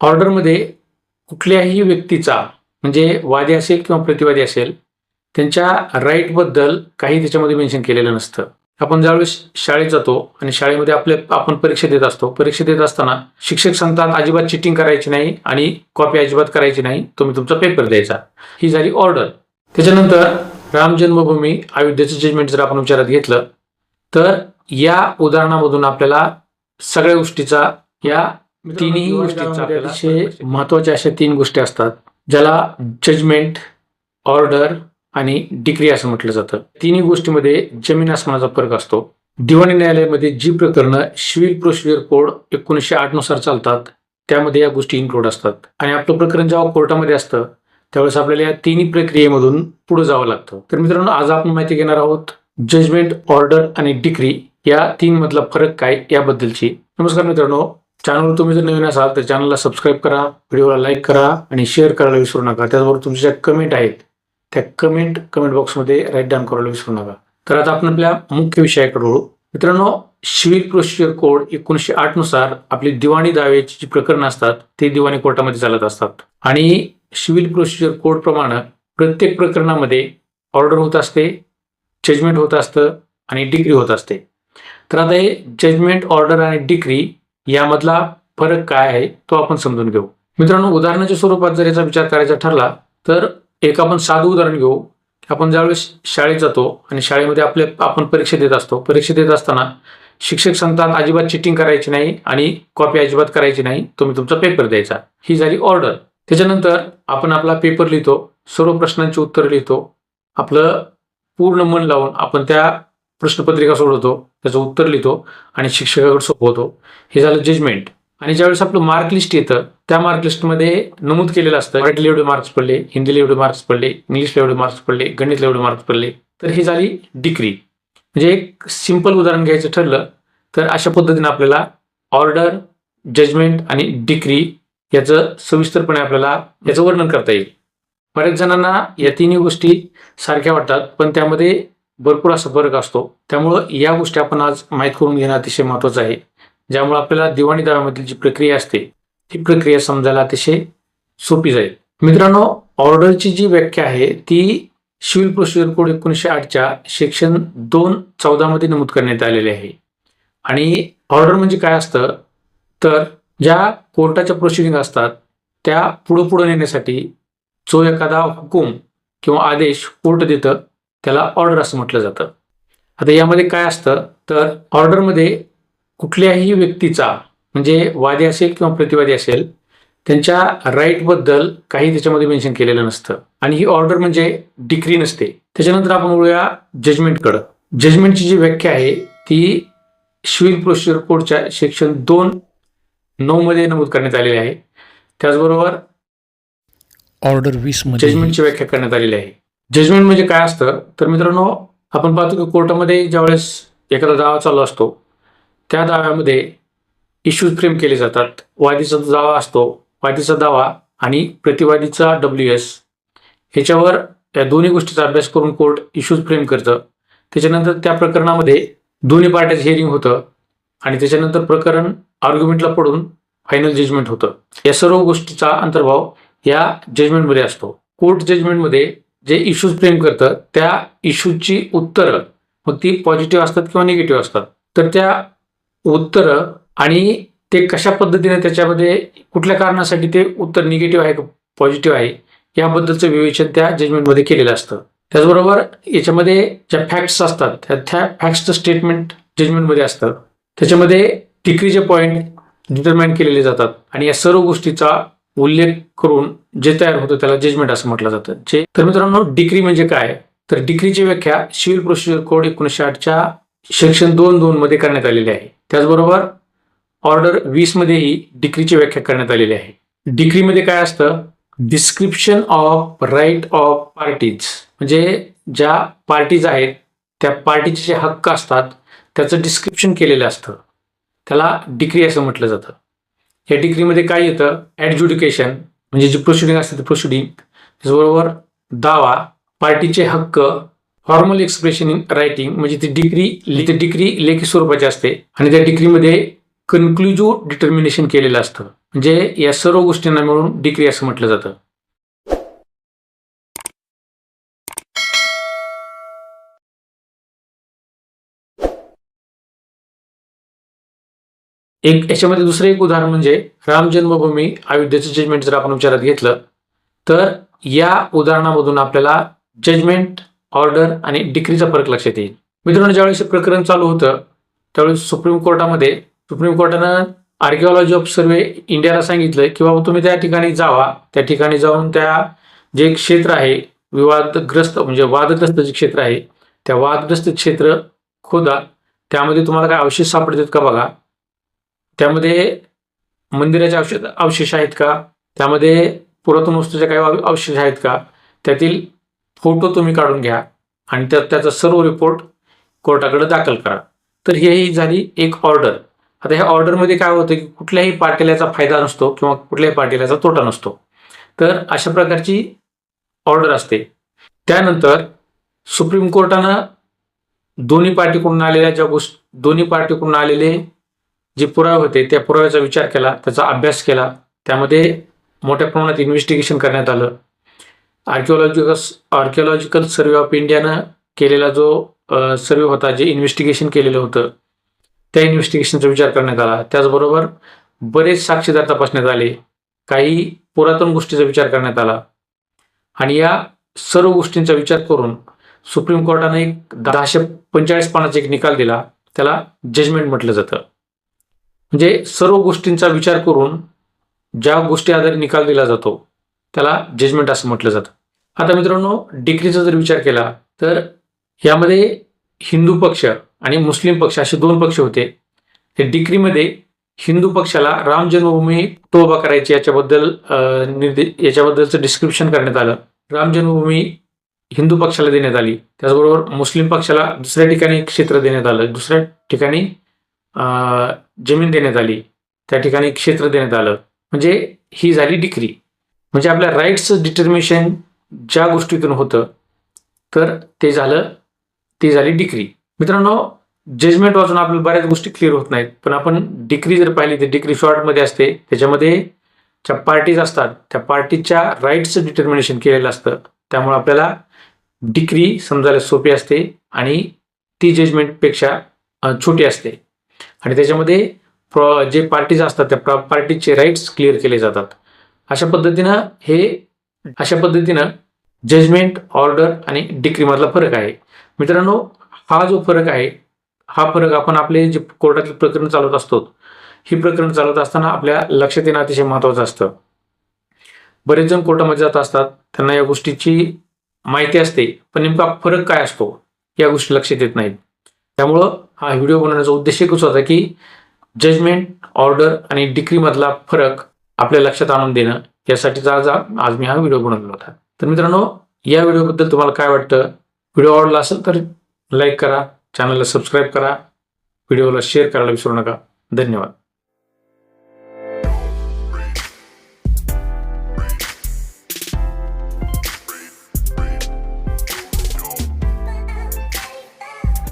ऑर्डरमध्ये कुठल्याही व्यक्तीचा म्हणजे वादी असेल किंवा प्रतिवादी असेल त्यांच्या राईटबद्दल काही त्याच्यामध्ये मेन्शन केलेलं नसतं. आपण ज्यावेळेस शाळेत जातो आणि शाळेमध्ये आपले आपण परीक्षा देत असतो परीक्षा देत असताना शिक्षक सांगतात अजिबात चिटिंग करायची नाही आणि कॉपी अजिबात करायची नाही तुम्ही तुमचा पेपर द्यायचा. ही झाली ऑर्डर त्याच्यानंतर राम जन्मभूमी अयोध्येचं जजमेंट जर आपण विचारात घेतलं तर या उदाहरणामधून आपल्याला सगळ्या गोष्टीचा या तिन्ही गोष्टीचा आपल्याला अतिशय महत्त्वाच्या अशा तीन गोष्टी असतात ज्याला जजमेंट ऑर्डर आणि डिग्री असं म्हटलं जातं. तिन्ही गोष्टीमध्ये जमीन आसमानाचा फरक असतो. दिवाणी न्यायालयामध्ये जी प्रकरणं सिव्हिल प्रोसिजर कोड एकोणीसशे आठनुसार चालतात त्यामध्ये या गोष्टी इन्क्लूड असतात. आणि आपलं प्रकरण जेव्हा कोर्टामध्ये असतं त्यावेळेस आपल्याला या तिन्ही प्रक्रियेमधून पुढे जावं लागतं. तर मित्रांनो आज आपण माहिती घेणार आहोत जजमेंट ऑर्डर आणि डिग्री या तीन मधला फरक काय याबद्दलची. नमस्कार मित्रांनो चॅनलवर तुम्ही जर नवीन असाल तर चॅनलला सबस्क्राईब करा व्हिडिओला लाईक करा आणि शेअर करायला विसरू नका. त्याचबरोबर तुमच्या ज्या कमेंट आहेत त्या कमेंट कमेंट बॉक्समध्ये राईट डाऊन करायला विसरू नका. तर आता आपण आपल्या मुख्य विषयाकडे वळू. मित्रांनो सिव्हिल प्रोसिजर कोड एकोणीसशे आठनुसार आपली दिवाणी दाव्याची जी प्रकरणं असतात ते दिवाणी कोर्टामध्ये चालत असतात. आणि सिव्हिल प्रोसिजर कोड प्रमाणे प्रत्येक प्रकरणामध्ये ऑर्डर होत असते जजमेंट होत असतं आणि डिग्री होत असते. तर आता हे जजमेंट ऑर्डर आणि डिग्री यामधला फरक काय आहे तो आपण समजून घेऊ. मित्रांनो उदाहरणाच्या स्वरूपात जर याचा विचार करायचा ठरला तर एक आपण साधं उदाहरण घेऊ. आपण ज्यावेळेस शाळेत जातो आणि शाळेमध्ये आपले आपण परीक्षा देत असतो परीक्षा देत असताना शिक्षक सांगतात अजिबात चिटिंग करायची नाही आणि कॉपी अजिबात करायची नाही तुम्ही तुमचा पेपर द्यायचा. ही झाली ऑर्डर त्याच्यानंतर आपण आपला पेपर लिहितो सर्व प्रश्नांची उत्तरं लिहितो आपलं पूर्ण मन लावून आपण त्या प्रश्नपत्रिका सोडवतो त्याचं उत्तर लिहितो आणि शिक्षकाकडे सोपवतो. हे झालं जजमेंट आणि ज्यावेळेस आपलं मार्क लिस्ट येतं त्या मार्क लिस्टमध्ये नमूद केलेलं असतं. मराठीला एवढे मार्क्स पडले हिंदीला एवढे मार्क्स पडले इंग्लिशला एवढे मार्क्स पडले गणितला एवढे मार्क्स पडले. तर ही झाली डिग्री म्हणजे एक सिंपल उदाहरण घ्यायचं ठरलं तर अशा पद्धतीने आपल्याला ऑर्डर जजमेंट आणि डिग्री याचं सविस्तरपणे आपल्याला याचं वर्णन करता येईल. बऱ्याच जणांना या तिन्ही गोष्टी सारख्या वाटतात पण त्यामध्ये भरपूर असा फरक असतो. त्यामुळं या गोष्टी आपण आज माहीत करून घेणं अतिशय महत्त्वाचं आहे. ज्यामुळे आपल्याला दिवाणी दाव्यामधील जी प्रक्रिया असते ती प्रक्रिया समजायला अतिशय सोपी जाईल. मित्रांनो ऑर्डरची जी व्याख्या आहे ती सिव्हिल प्रोसिजर कोड एकोणीसशे आठच्या सेक्शन दोन चौदामध्ये नमूद करण्यात आलेले आहे. आणि ऑर्डर म्हणजे काय असतं? तर ज्या कोर्टाच्या प्रोसिडिंग असतात त्या पुढं पुढं नेण्यासाठी जो एखादा हुकूम किंवा आदेश कोर्ट देतं त्याला ऑर्डर असं म्हटलं जातं. आता यामध्ये काय असतं? तर ऑर्डरमध्ये कुठल्याही व्यक्तीचा म्हणजे वादी असेल किंवा प्रतिवादी असेल त्यांच्या राईटबद्दल काही त्याच्यामध्ये मेन्शन केलेलं नसतं. आणि ही ऑर्डर म्हणजे डिग्री नसते. त्याच्यानंतर आपण वळूया जजमेंटकडं जजमेंटची जी व्याख्या आहे ती सिव्हिल प्रोसिजर कोडच्या सेक्शन दोन नऊ मध्ये नमूद करण्यात आलेली आहे. त्याचबरोबर ऑर्डर वीसमध्ये जजमेंटची व्याख्या करण्यात आलेली आहे. जजमेंट म्हणजे काय असतं? तर मित्रांनो आपण पाहतो की कोर्टामध्ये ज्यावेळेस एखादा दावा चालू असतो त्या दाव्यामध्ये इश्यूज फ्रेम केले जातात. वादीचा जो दावा असतो. वादीचा दावा आणि प्रतिवादीचा डब्ल्यू एस ह्याच्यावर या दोन्ही गोष्टीचा अभ्यास करून कोर्ट इश्यूज फ्रेम करतं. त्याच्यानंतर त्या प्रकरणामध्ये दोन्ही पार्ट्याचं हिअरिंग होतं आणि त्याच्यानंतर प्रकरण आर्ग्युमेंटला पडून फायनल जजमेंट होतं. या सर्व गोष्टीचा अंतर्भाव या जजमेंटमध्ये असतो. कोर्ट जजमेंटमध्ये जे इश्यूज फ्रेम करतं त्या इश्यूची उत्तरं मग ती पॉझिटिव्ह असतात किंवा निगेटिव्ह असतात तर त्या उत्तरं आणि ते कशा पद्धतीने त्याच्यामध्ये कुठल्या कारणासाठी ते उत्तर निगेटिव्ह आहे का पॉझिटिव्ह आहे याबद्दलचं विवेचन त्या जजमेंटमध्ये केलेलं असतं. त्याचबरोबर याच्यामध्ये ज्या फॅक्ट्स असतात त्या त्या फॅक्ट्सचं स्टेटमेंट जजमेंटमध्ये असतं. त्याच्यामध्ये डिक्रीचे पॉईंट डिटरमाइन केलेले जातात. आणि या सर्व गोष्टीचा उल्लेख करून जे तयार होतं त्याला जजमेंट असं म्हटलं जातं. जे तर मित्रांनो डिग्री म्हणजे काय? तर डिग्रीची व्याख्या सिव्हिल प्रोसिजर कोड एकोणीसशे आठच्या सेक्शन दोन दोन मध्ये करण्यात आलेली आहे. त्याचबरोबर ऑर्डर वीस मध्येही डिग्रीची व्याख्या करण्यात आलेली आहे. डिग्रीमध्ये काय असतं? Description of right of parties म्हणजे ज्या पार्टीज आहेत त्या पार्टीचे जे हक्क असतात त्याचं डिस्क्रिप्शन केलेलं असतं. त्याला डिग्री असं म्हटलं जातं. या डिग्रीमध्ये काय येतं? ॲडज्युडिकेशन म्हणजे जी प्रोसिडिंग असते ती प्रोसिडिंग त्याचबरोबर दावा पार्टीचे हक्क फॉर्मल एक्सप्रेशन इन रायटिंग म्हणजे ती डिग्री ती डिग्री लेखी स्वरूपाची असते. आणि त्या डिग्रीमध्ये कन्क्लुजिव्ह डिटर्मिनेशन केलेलं असतं. म्हणजे या सर्व गोष्टींना मिळून डिक्री असं म्हटलं जातं. एक याच्यामध्ये दुसरं एक उदाहरण म्हणजे राम जन्मभूमी अयोध्येचं जजमेंट जर आपण विचारात घेतलं तर या उदाहरणामधून आपल्याला जजमेंट ऑर्डर आणि डिक्रीचा फरक लक्षात येईल. मित्रांनो ज्यावेळेस प्रकरण चालू होतं त्यावेळेस सुप्रीम कोर्टामध्ये सुप्रीम कोर्टानं आर्किओलॉजी ऑफ सर्वे इंडियाला सांगितलं की बाबा तुम्ही त्या ठिकाणी जावा. त्या ठिकाणी जाऊन त्या जे क्षेत्र आहे विवादग्रस्त म्हणजे वादग्रस्त जे क्षेत्र आहे त्या वादग्रस्त क्षेत्र खोदा. त्यामध्ये तुम्हाला काय अवशेष सापडतात का बघा? त्यामध्ये मंदिराचे अवशेष अवशेष आहेत का? त्यामध्ये पुरातन वस्तूचे काही अवशेष आहेत का? त्यातील फोटो तुम्ही काढून घ्या आणि त्या त्याचा सर्व रिपोर्ट कोर्टाकडे दाखल करा. तर हे ही झाली एक ऑर्डर आता ह्या ऑर्डरमध्ये काय होतं की कुठल्याही पार्टीलाचा फायदा नसतो किंवा कुठल्याही पार्टीलाचा तोटा नसतो. तर अशा प्रकारची ऑर्डर असते. त्यानंतर सुप्रीम कोर्टानं दोन्ही पार्टीकडून आलेल्या ज्या गोष्ट दोन्ही पार्टीकडून आलेले जे पुरावे होते त्या पुराव्याचा विचार केला त्याचा अभ्यास केला. त्यामध्ये मोठ्या प्रमाणात इन्व्हेस्टिगेशन करण्यात आलं. आर्किओलॉजिकल आर्किओलॉजिकल सर्वे ऑफ इंडियानं केलेला जो सर्वे होता जे इन्व्हेस्टिगेशन केलेलं होतं त्या इन्व्हेस्टिगेशनचा विचार करण्यात आला. त्याचबरोबर बरेच साक्षीदार तपासण्यात आले. काही पुरातन गोष्टीचा विचार करण्यात आला. आणि या सर्व गोष्टींचा विचार करून सुप्रीम कोर्टानं एक दहाशे पंचेचाळीस पानाचा एक निकाल दिला. त्याला जजमेंट म्हटलं जातं. म्हणजे सर्व गोष्टींचा विचार करून ज्या गोष्टी आधारे निकाल दिला जातो त्याला जजमेंट असं म्हटलं जातं. आता मित्रांनो डिग्रीचा जर विचार केला तर यामध्ये हिंदू पक्ष आणि मुस्लिम पक्ष असे दोन पक्ष होते. हे डिग्रीमध्ये हिंदू पक्षाला राम जन्मभूमी तो उभा करायची याच्याबद्दल निर्देश याच्याबद्दलचं डिस्क्रिप्शन करण्यात आलं. राम जन्मभूमी हिंदू पक्षाला देण्यात आली. त्याचबरोबर मुस्लिम पक्षाला दुसऱ्या ठिकाणी क्षेत्र देण्यात आलं. दुसऱ्या ठिकाणी जमीन देण्यात आली. त्या ठिकाणी क्षेत्र देण्यात आलं. म्हणजे ही झाली डिक्री. म्हणजे आपल्या राईट्सचं डिटर्मिनेशन ज्या गोष्टीतून होतं तर ते झालं ती झाली डिक्री. मित्रांनो जजमेंट वाचून आपल्याला बऱ्याच गोष्टी क्लिअर होत नाहीत. पण आपण डिक्री जर पाहिली तर डिक्री शॉर्टमध्ये असते. त्याच्यामध्ये ज्या पार्टीज असतात त्या पार्टीच्या राईट्सचं डिटर्मिनेशन केलेलं असतं. त्यामुळे आपल्याला डिक्री समजायला सोपी असते आणि ती जजमेंटपेक्षा छोटी असते. आणि त्याच्यामध्ये प्र जे पार्टीज असतात त्या प्रॉ पार्टीचे राईट्स क्लिअर केले जातात. अशा पद्धतीनं हे अशा पद्धतीनं जजमेंट ऑर्डर आणि डिक्रीमधला फरक आहे. मित्रांनो हा जो फरक आहे हा फरक आपण आपले जे कोर्टातील प्रकरण चालवत असतो ही प्रकरण चालवत असताना आपल्या लक्षात येणं अतिशय महत्त्वाचं असतं. बरेच जण कोर्टामध्ये जात असतात त्यांना या गोष्टीची माहिती असते पण नेमका फरक काय असतो या गोष्टी लक्षात येत नाहीत. त्यामुळं हा व्हिडिओ बनवण्याचा उद्देश एकच होता की जजमेंट ऑर्डर आणि डिक्रीमधला फरक आपल्या लक्षात आणून देणं यासाठीचा आज आज मी हा व्हिडिओ बनवलेला होता. तर मित्रांनो या व्हिडिओबद्दल तुम्हाला काय वाटतं? व्हिडिओ आवडला असेल तर लाईक करा चॅनलला सबस्क्राईब करा व्हिडिओला शेअर करायला विसरू नका. धन्यवाद.